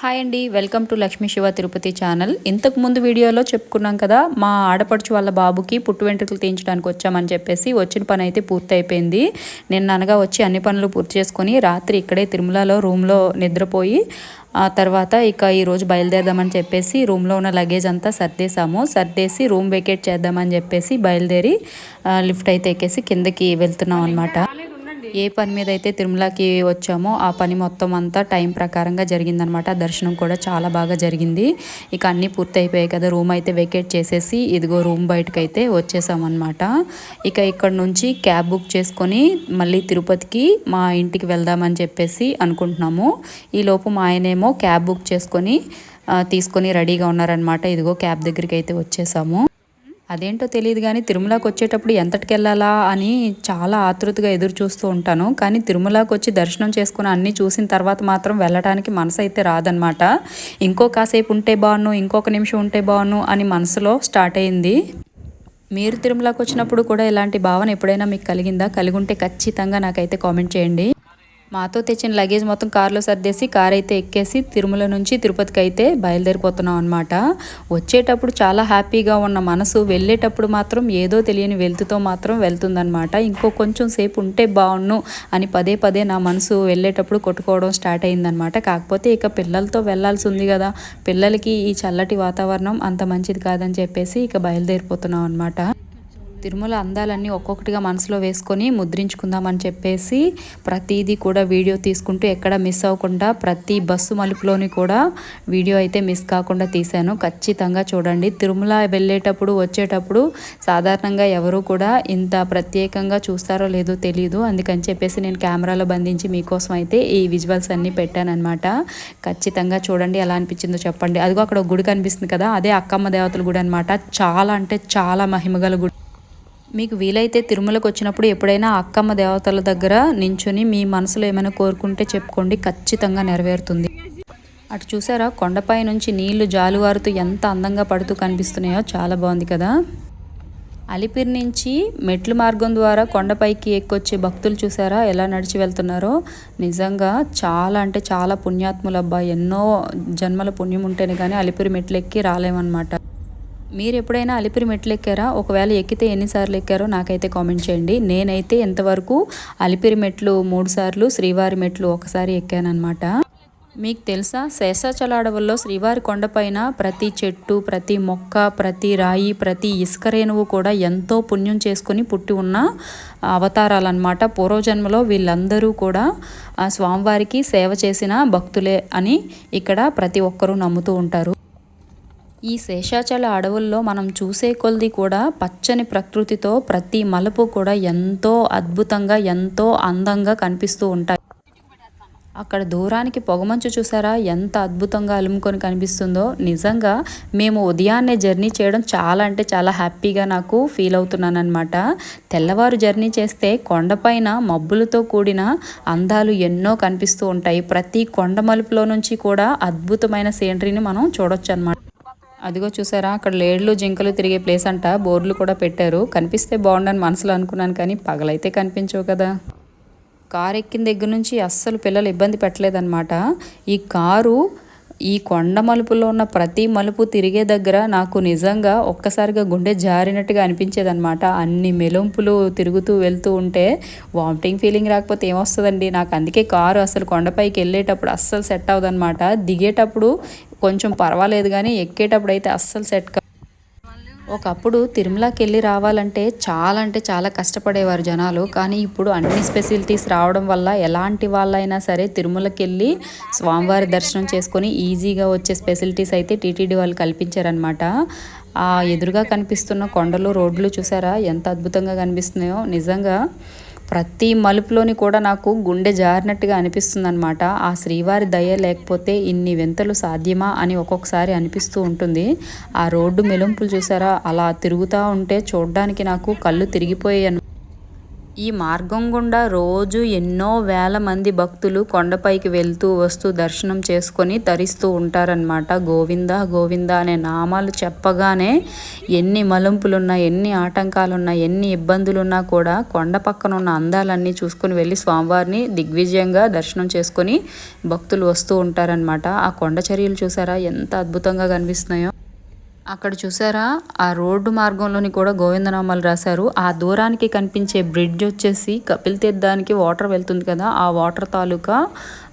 Hi అండి welcome to Lakshmi Shiva Tirupati channel. ఇంతకు ముందు వీడియోలో చెప్పుకున్నాం కదా మా ఆడపడుచు వాళ్ళ బాబుకి పుట్టు వెంట్రుకలు తీయించడానికి వచ్చామని చెప్పేసి వచ్చిన పని అయితే పూర్తి అయిపోయింది నిన్న అనగా వచ్చి అన్ని పనులు పూర్తి చేసుకొని రాత్రి ఇక్కడే తిరుమలలో రూమ్లో నిద్రపోయి ఆ తర్వాత ఇక ఈరోజు బయలుదేరదామని చెప్పేసి రూమ్లో ఉన్న లగేజ్ అంతా సర్దేశాము. సర్దేసి రూమ్ వెకేట్ చేద్దామని చెప్పేసి బయలుదేరి లిఫ్ట్ అయితే ఎక్కేసి కిందకి వెళ్తున్నాం అనమాట ఏ పని మీద అయితే తిరుమలకి వచ్చామో ఆ పని మొత్తం అంతా టైం ప్రకారంగా జరిగిందనమాట. దర్శనం కూడా చాలా బాగా జరిగింది. ఇక అన్నీ పూర్తి అయిపోయాయి కదా రూమ్ అయితే వెకేట్ చేసేసి ఇదిగో రూమ్ బయటకు అయితే వచ్చేసామన్నమాట ఇక ఇక్కడ నుంచి క్యాబ్ బుక్ చేసుకొని మళ్ళీ తిరుపతికి మా ఇంటికి వెళ్దామని చెప్పేసి అనుకుంటున్నాము. ఈలోపు మా ఆయనేమో క్యాబ్ బుక్ చేసుకొని తీసుకొని రెడీగా ఉన్నారనమాట. ఇదిగో క్యాబ్ దగ్గరికి అయితే వచ్చేసాము. అదేంటో తెలియదు కానీ తిరుమలకి వచ్చేటప్పుడు ఎంతటికి వెళ్ళాలా అని చాలా ఆతృతగా ఎదురు చూస్తూ ఉంటాను. కానీ తిరుమలకి వచ్చి దర్శనం చేసుకుని అన్నీ చూసిన తర్వాత మాత్రం వెళ్ళడానికి మనసు అయితే రాదనమాట ఇంకో కాసేపు ఉంటే బాగున్ను ఇంకొక నిమిషం ఉంటే బాగున్ను అని మనసులో స్టార్ట్ అయింది. మీరు తిరుమలకి వచ్చినప్పుడు కూడా ఇలాంటి భావన ఎప్పుడైనా మీకు కలిగిందా? కలిగి ఉంటే ఖచ్చితంగా నాకైతే కామెంట్ చేయండి. మాతో తెచ్చిన లగేజ్ మొత్తం కార్లో సర్దేసి కార్ అయితే ఎక్కేసి తిరుమల నుంచి తిరుపతికి అయితే బయలుదేరిపోతున్నాం అనమాట వచ్చేటప్పుడు చాలా హ్యాపీగా ఉన్న మనసు వెళ్ళేటప్పుడు మాత్రం ఏదో తెలియని వెళ్తుతో మాత్రం వెళ్తుందనమాట ఇంకో కొంచెం సేపు ఉంటే బాగుండు అని పదే పదే నా మనసు వెళ్ళేటప్పుడు కొట్టుకోవడం స్టార్ట్ అయిందనమాట కాకపోతే ఇక పిల్లలతో వెళ్ళాల్సి ఉంది కదా. పిల్లలకి ఈ చల్లటి వాతావరణం అంత మంచిది కాదని చెప్పేసి ఇక బయలుదేరిపోతున్నాం అనమాట తిరుమల అందాలన్నీ ఒక్కొక్కటిగా మనసులో వేసుకొని ముద్రించుకుందామని చెప్పేసి ప్రతిదీ కూడా వీడియో తీసుకుంటూ ఎక్కడ మిస్ అవ్వకుండా ప్రతి బస్సు మలుపులోని కూడా వీడియో అయితే మిస్ కాకుండా తీశాను. ఖచ్చితంగా చూడండి. తిరుమల వెళ్ళేటప్పుడు వచ్చేటప్పుడు సాధారణంగా ఎవరు కూడా ఇంత ప్రత్యేకంగా చూస్తారో లేదో తెలియదు అందుకని చెప్పేసి నేను కెమెరాలో బంధించి మీకోసం అయితే ఈ విజువల్స్ అన్నీ పెట్టానమాట ఖచ్చితంగా చూడండి ఎలా అనిపించిందో చెప్పండి. అదిగో అక్కడ ఒక గుడి కనిపిస్తుంది కదా అదే అక్కమ్మ దేవతల గుడి అనమాట చాలా అంటే చాలా మహిమగల గుడి. మీకు వీలైతే తిరుమలకు వచ్చినప్పుడు ఎప్పుడైనా అక్కమ్మ దేవతల దగ్గర నించుని మీ మనసులో ఏమైనా కోరుకుంటే చెప్పుకోండి ఖచ్చితంగా నెరవేరుతుంది. అటు చూసారా కొండపై నుంచి నీళ్ళు జాలువారుతూ ఎంత అందంగా పడుతూ కనిపిస్తున్నాయో చాలా బాగుంది కదా. అలిపిరి నుంచి మెట్లు మార్గం ద్వారా కొండపైకి ఎక్కొచ్చే భక్తులు చూసారా ఎలా నడిచి వెళ్తున్నారో. నిజంగా చాలా అంటే చాలా పుణ్యాత్ములు అబ్బా ఎన్నో జన్మల పుణ్యం ఉంటేనే కానీ అలిపిరి మెట్లు ఎక్కి రాలేమన్నమాట. మీరు ఎప్పుడైనా అలిపిరి మెట్లు ఎక్కారా? ఒకవేళ ఎక్కితే ఎన్నిసార్లు ఎక్కారో నాకైతే కామెంట్ చేయండి. నేనైతే ఎంతవరకు అలిపిరి మెట్లు మూడు సార్లు శ్రీవారి మెట్లు ఒకసారి ఎక్కానమాట మీకు తెలుసా? శేషాచల అడవుల్లో శ్రీవారి కొండపైన ప్రతి చెట్టు ప్రతి మొక్క ప్రతి రాయి ప్రతి ఇసుక రేణువు కూడా ఎంతో పుణ్యం చేసుకుని పుట్టి ఉన్న అవతారాలన్నమాట. పూర్వజన్మలో వీళ్ళందరూ కూడా ఆ స్వామివారికి సేవ చేసిన భక్తులే అని ఇక్కడ ప్రతి ఒక్కరూ నమ్ముతూ ఉంటారు. ఈ శేషాచల అడవుల్లో మనం చూసే కొలది కూడా పచ్చని ప్రకృతితో ప్రతి మలుపు కూడా ఎంతో అద్భుతంగా ఎంతో అందంగా కనిపిస్తూ ఉంటాయి. అక్కడ దూరానికి పొగమంచు చూసారా? ఎంత అద్భుతంగా అలుముకొని కనిపిస్తుందో. నిజంగా మేము ఉదయాన్నే జర్నీ చేయడం చాలా అంటే చాలా హ్యాపీగా నాకు ఫీల్ అవుతున్నాను అనమాట తెల్లవారు జర్నీ చేస్తే కొండపైన మబ్బులతో కూడిన అందాలు ఎన్నో కనిపిస్తూ ఉంటాయి. ప్రతి కొండ మలుపులో నుంచి కూడా అద్భుతమైన సీనరీని మనం చూడొచ్చు అనమాట అదిగో చూసారా అక్కడ లేడ్లు జింకలు తిరిగే ప్లేస్ అంట. బోర్డులు కూడా పెట్టారు. కనిపిస్తే బాగుండని మనసులో అనుకున్నాను కానీ పగలైతే కనిపించవు కదా. కారు ఎక్కిన దగ్గర నుంచి అస్సలు పిల్లలు ఇబ్బంది పెట్టలేదన్నమాట. ఈ కారు ఈ కొండ మలుపులో ఉన్న ప్రతి మలుపు తిరిగే దగ్గర నాకు నిజంగా ఒక్కసారిగా గుండె జారినట్టుగా అనిపించేదన్నమాట. అన్ని మెలుంపులు తిరుగుతూ వెళ్తూ ఉంటే వామిటింగ్ ఫీలింగ్ రాకపోతే ఏమొస్తుందండి? నాకు అందుకే కారు అసలు కొండపైకి వెళ్ళేటప్పుడు అస్సలు సెట్ అవ్వదన్నమాట. దిగేటప్పుడు కొంచెం పర్వాలేదు కానీ ఎక్కేటప్పుడు అయితే అస్సలు సెట్ కా ఒకప్పుడు తిరుమలకి వెళ్ళి రావాలంటే చాలా అంటే చాలా కష్టపడేవారు జనాలు. కానీ ఇప్పుడు అన్ని ఫెసిలిటీస్ రావడం వల్ల ఎలాంటి వాళ్ళైనా సరే తిరుమలకి వెళ్ళి స్వామివారి దర్శనం చేసుకొని ఈజీగా వచ్చే ఫెసిలిటీస్ అయితే టీటీడీ వాళ్ళు కల్పించారనమాట ఆ ఎదురుగా కనిపిస్తున్న కొండలు రోడ్లు చూసారా? ఎంత అద్భుతంగా కనిపిస్తున్నాయో. నిజంగా ప్రతి మలుపులోని కూడా నాకు గుండె జారినట్టుగా అనిపిస్తుంది అనమాట ఆ శ్రీవారి దయ లేకపోతే ఇన్ని వింతలు సాధ్యమా అని ఒక్కొక్కసారి అనిపిస్తూ ఉంటుంది. ఆ రోడ్డు మెలుంపులు చూసారా? అలా తిరుగుతూ ఉంటే చూడడానికి నాకు కళ్ళు తిరిగిపోయాయి ఈ మార్గం గుండా రోజు ఎన్నో వేల మంది భక్తులు కొండపైకి వెళ్తూ వస్తూ దర్శనం చేసుకొని తరిస్తూ ఉంటారనమాట గోవింద గోవింద అనే నామాలు చెప్పగానే ఎన్ని మలంపులున్నా ఎన్ని ఆటంకాలున్నా ఎన్ని ఇబ్బందులున్నా కూడా కొండ పక్కన ఉన్న అందాలన్నీ చూసుకొని వెళ్ళి స్వామివారిని దిగ్విజయంగా దర్శనం చేసుకొని భక్తులు వస్తూ ఉంటారనమాట ఆ కొండ చర్యలు చూసారా? ఎంత అద్భుతంగా కనిపిస్తున్నాయో. అక్కడ చూసారా? ఆ రోడ్డు మార్గంలోని కూడా గోవిందనామాలు రాశారు. ఆ దూరానికి కనిపించే బ్రిడ్జ్ వచ్చేసి కపిల్ తీర్థానికి వాటర్ వెళ్తుంది కదా? ఆ వాటర్ తాలూకా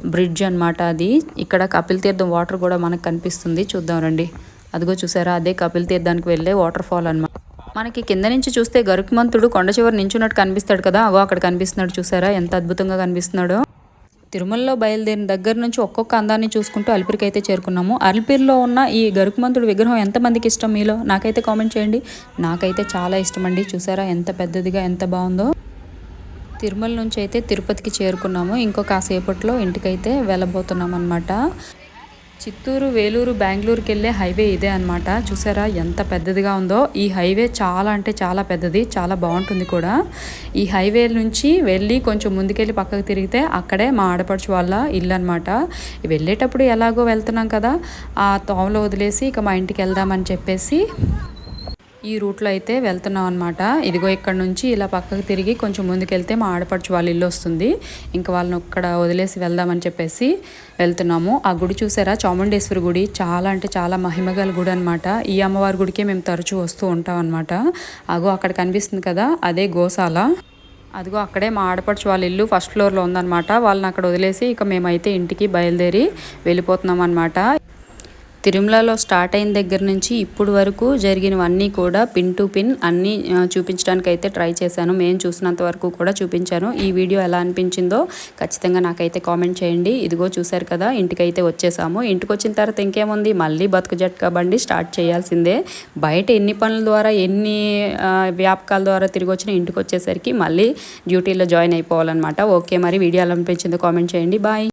బ్రిడ్జ్ అనమాట అది. ఇక్కడ కపిల్ తీర్థం వాటర్ కూడా మనకు కనిపిస్తుంది. చూద్దాం రండి. అదిగో చూసారా? అదే కపిల్ తీర్థానికి వెళ్ళే వాటర్ ఫాల్ అనమాట మనకి కింద నుంచి చూస్తే గరుకుమంతుడు కొండ చివరి నించున్నట్టు కనిపిస్తాడు కదా? అగో అక్కడ కనిపిస్తున్నాడు చూసారా? ఎంత అద్భుతంగా కనిపిస్తున్నాడో. తిరుమలలో బయలుదేరిన దగ్గర నుంచి ఒక్కొక్క అందాన్ని చూసుకుంటూ అలిపిరికి అయితే చేరుకున్నాము. అలిపిరిలో ఉన్న ఈ గరుకుమంతుడి విగ్రహం ఎంతమందికి ఇష్టం మీలో? నాకైతే కామెంట్ చేయండి. నాకైతే చాలా ఇష్టం అండి చూసారా ఎంత పెద్దదిగా ఎంత బాగుందో. తిరుమల నుంచి అయితే తిరుపతికి చేరుకున్నాము. ఇంకో కాసేపట్లో ఇంటికైతే వెళ్ళబోతున్నాం అనమాట చిత్తూరు వేలూరు బెంగళూరుకి వెళ్ళే హైవే ఇదే అనమాట చూసారా ఎంత పెద్దదిగా ఉందో. ఈ హైవే చాలా అంటే చాలా పెద్దది చాలా బాగుంటుంది కూడా. ఈ హైవే నుంచి వెళ్ళి కొంచెం ముందుకెళ్ళి పక్కకు తిరిగితే అక్కడే మా ఆడపడుచు వాళ్ళ ఇల్లు అనమాట వెళ్ళేటప్పుడు ఎలాగో వెళ్తున్నాం కదా ఆ తోమలో వదిలేసి ఇక మా ఇంటికి వెళ్దామని చెప్పేసి ఈ రూట్లో అయితే వెళ్తున్నాం అనమాట ఇదిగో ఇక్కడ నుంచి ఇలా పక్కకు తిరిగి కొంచెం ముందుకెళ్తే మా ఆడపడుచు వాళ్ళ ఇల్లు వస్తుంది. ఇంకా వాళ్ళని ఇక్కడ వదిలేసి వెళ్దామని చెప్పేసి వెళ్తున్నాము. ఆ గుడి చూసారా? చాముండేశ్వరి గుడి. చాలా అంటే చాలా మహిమగల గుడి అనమాట ఈ అమ్మవారి గుడికే మేము తరచూ వస్తూ ఉంటాం అనమాట అగో అక్కడ కనిపిస్తుంది కదా? అదే గోశాల. అదిగో అక్కడే మా ఆడపడుచు వాళ్ళ ఇల్లు ఫస్ట్ ఫ్లోర్లో ఉందన్నమాట. వాళ్ళని అక్కడ వదిలేసి ఇక మేమైతే ఇంటికి బయలుదేరి వెళ్ళిపోతున్నాం అనమాట తిరుమలలో స్టార్ట్ అయిన దగ్గర నుంచి ఇప్పుడు వరకు జరిగినవన్నీ కూడా పిన్ టు పిన్ అన్నీ చూపించడానికి అయితే ట్రై చేశాను. మేము చూసినంత వరకు కూడా చూపించాను. ఈ వీడియో ఎలా అనిపించిందో ఖచ్చితంగా నాకైతే కామెంట్ చేయండి. ఇదిగో చూశారు కదా ఇంటికైతే వచ్చేసాము. ఇంటికి వచ్చిన తర్వాత ఇంకేముంది? మళ్ళీ బతుకు జట్కా బండి స్టార్ట్ చేయాల్సిందే. బయట ఎన్ని పనుల ద్వారా ఎన్ని వ్యాపకాల ద్వారా తిరిగి వచ్చిన ఇంటికి వచ్చేసరికి మళ్ళీ డ్యూటీలో జాయిన్ అయిపోవాలన్నమాట. ఓకే మరి వీడియో ఎలా అనిపించిందో కామెంట్ చేయండి. బాయ్.